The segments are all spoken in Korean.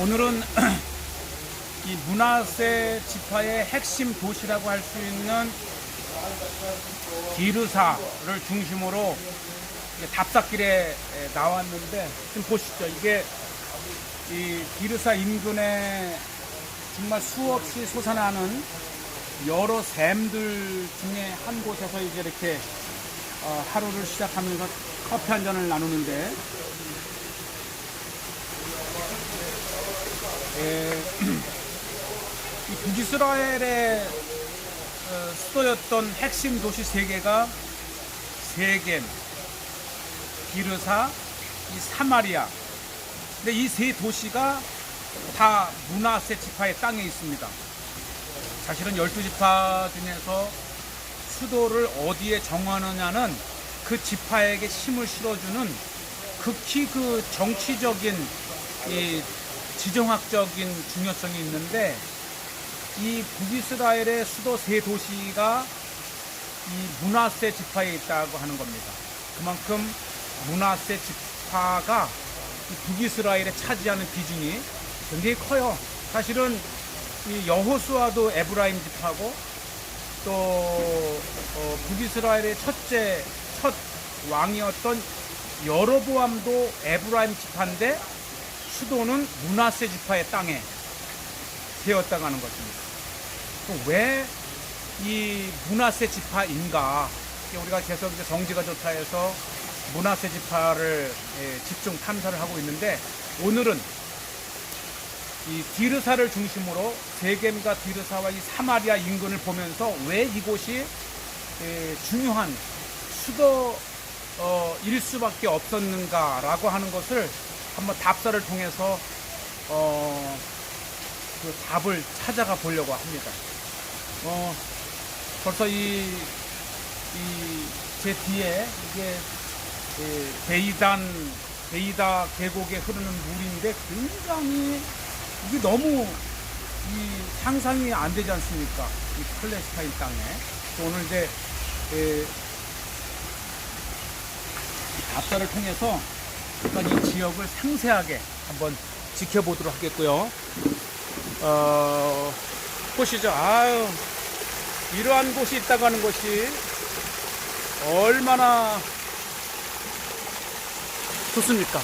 오늘은 이 문화세 지파의 핵심 도시라고 할 수 있는 디르사를 중심으로 답사길에 에, 나왔는데 지금 보시죠. 이게 이 디르사 인근에 정말 수없이 솟아나는 여러 샘들 중에 한 곳에서 이제 이렇게 어, 하루를 시작하면서 커피 한 잔을 나누는데 에, 이 북이스라엘의 어, 수도였던 핵심 도시 세 개가 세겜, 기르사, 이 사마리아. 근데 이 세 도시가 다 문하세 지파의 땅에 있습니다. 사실은 열두 지파 중에서 수도를 어디에 정하느냐는 그 지파에게 힘을 실어주는 극히 그 정치적인 이 지정학적인 중요성이 있는데 이 북이스라엘의 수도 세 도시가 이 문하세 지파에 있다고 하는 겁니다. 그만큼 문하세 지파가 이 북이스라엘에 차지하는 비중이 굉장히 커요. 사실은 이 여호수아도 에브라임 지파고 또 어, 북이스라엘의 첫째 첫 왕이었던 여로보암도 에브라임 지파인데 수도는 문하세 지파의 땅에 되었다고 하는 것입니다. 왜 이 문하세 지파인가? 우리가 계속 이제 정지가 좋다 해서 문하세 지파를 예, 집중 탐사를 하고 있는데 오늘은 이 디르사를 중심으로 세겜과 디르사와 이 사마리아 인근을 보면서 왜 이곳이 예, 중요한 수도일 수밖에 없었는가라고 하는 것을 한번 답사를 통해서 어, 그 답을 찾아가 보려고 합니다. 어, 벌써 이, 이, 제 뒤에 이게 예, 베이단, 베이다 계곡에 흐르는 물인데 굉장히 이게 너무 이 상상이 안 되지 않습니까? 이 팔레스타인 땅에. 오늘 이제 예, 이 답사를 통해서 한번 이 지역을 상세하게 한번 지켜보도록 하겠고요. 어, 보시죠. 아유, 이러한 곳이 있다고 하는 것이 얼마나 좋습니까?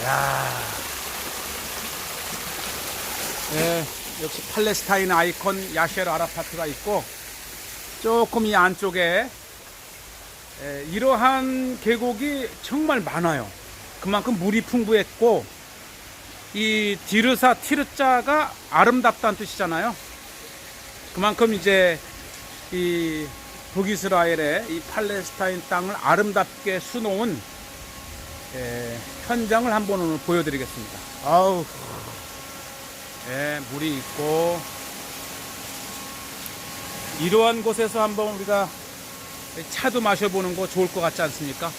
이야. 네, 역시 팔레스타인 아이콘 야셰르 아라파트가 있고 조금 이 안쪽에 에, 이러한 계곡이 정말 많아요. 그만큼 물이 풍부했고 이 디르사 티르자가 아름답다는 뜻이잖아요. 그만큼 이제 이 북이스라엘의 이 팔레스타인 땅을 아름답게 수놓은 에, 현장을 한번 오늘 보여드리겠습니다. 아우, 예, 물이 있고 이러한 곳에서 한번 우리가 차도 마셔보는 거 좋을 것 같지 않습니까?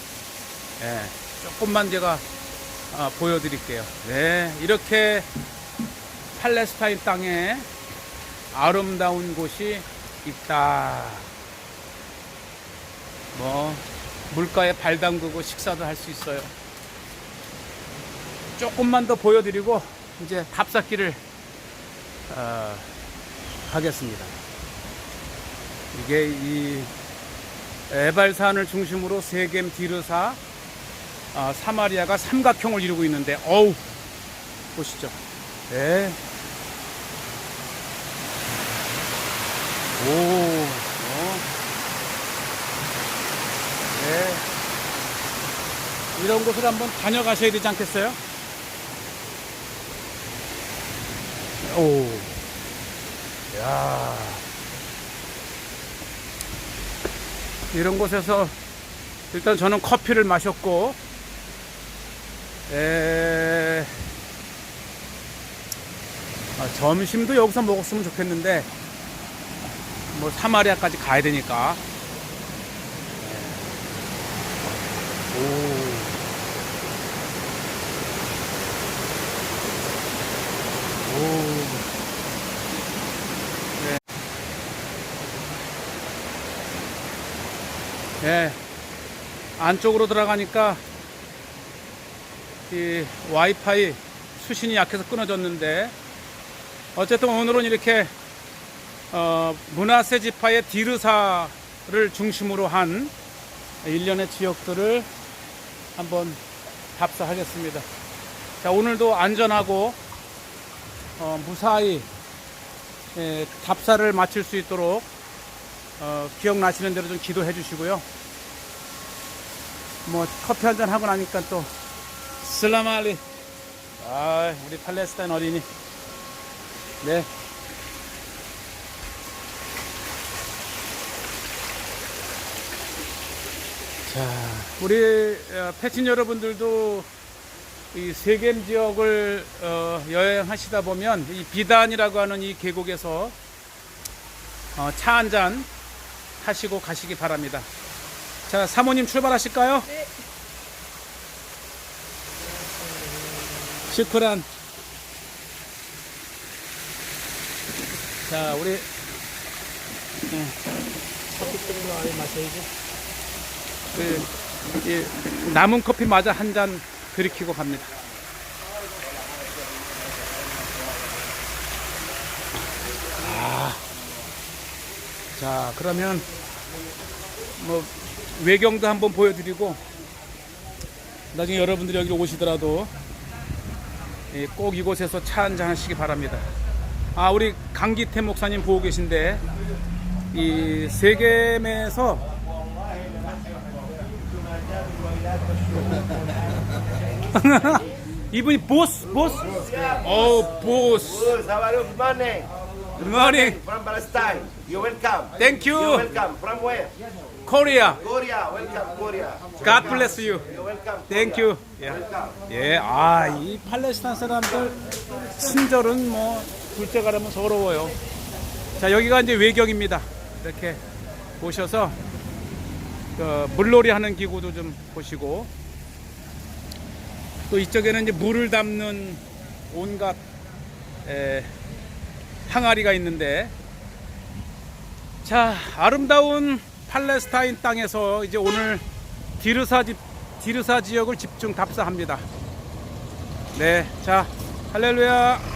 예, 조금만 제가 아, 보여드릴게요. 네, 이렇게 팔레스타인 땅에 아름다운 곳이 있다. 뭐 물가에 발 담그고 식사도 할 수 있어요. 조금만 더 보여드리고 이제 답사길을 어, 가겠습니다. 이게 이 에발산을 중심으로 세겜 디르사 아, 사마리아가 삼각형을 이루고 있는데 어우 보시죠. 네. 오. 어. 네. 이런 곳을 한번 다녀가셔야 되지 않겠어요? 오. 야. 이런 곳에서 일단 저는 커피를 마셨고 에... 아, 점심도 여기서 먹었으면 좋겠는데 뭐 사마리아까지 가야 되니까 네. 안쪽으로 들어가니까 이 와이파이 수신이 약해서 끊어졌는데 어쨌든 오늘은 이렇게 어, 문화세 지파의 디르사를 중심으로 한 일련의 지역들을 한번 답사하겠습니다. 자, 오늘도 안전하고 어, 무사히 예, 답사를 마칠 수 있도록 어, 기억나시는 대로 좀 기도해 주시고요. 뭐 커피 한 잔 하고 나니까 또. 슬라마리. 아 우리 팔레스타인 어린이. 네. 자, 우리 어, 패친 여러분들도 이 세겜 지역을 어, 여행하시다 보면 이 비단이라고 하는 이 계곡에서 어, 차한잔 하시고 가시기 바랍니다. 자, 사모님 출발하실까요? 네. 시크란. 자, 우리 커피 끓는 거 안에 마셔야지. 그, 이 남은 커피 마저 한 잔 들이키고 갑니다. 자 그러면 뭐 외경도 한번 보여드리고 나중에 여러분들이 여기 오시더라도 예, 꼭 이곳에서 차 한잔 하시기 바랍니다. 아 우리 강기태 목사님 보고 계신데 이 세겜에서 이분이 보스 보스? 오 보스 Good, morning. From Palestine. You're welcome. Thank You're you welcome. From where? Korea Korea. Welcome, Korea. God bless you You're welcome. Thank you 예. 예, 아, 이 팔레스타인 사람들 친절은 뭐 둘째 가려면 서러워요. 자, 여기가 이제 외경입니다. 이렇게 오셔서 그 물놀이 하는 기구도 좀 보시고 또 이쪽에는 이제 물을 담는 온갖 에, 항아리가 있는데 자 아름다운 팔레스타인 땅에서 이제 오늘 디르사 집 디르사 지역을 집중 답사합니다. 네, 자 할렐루야.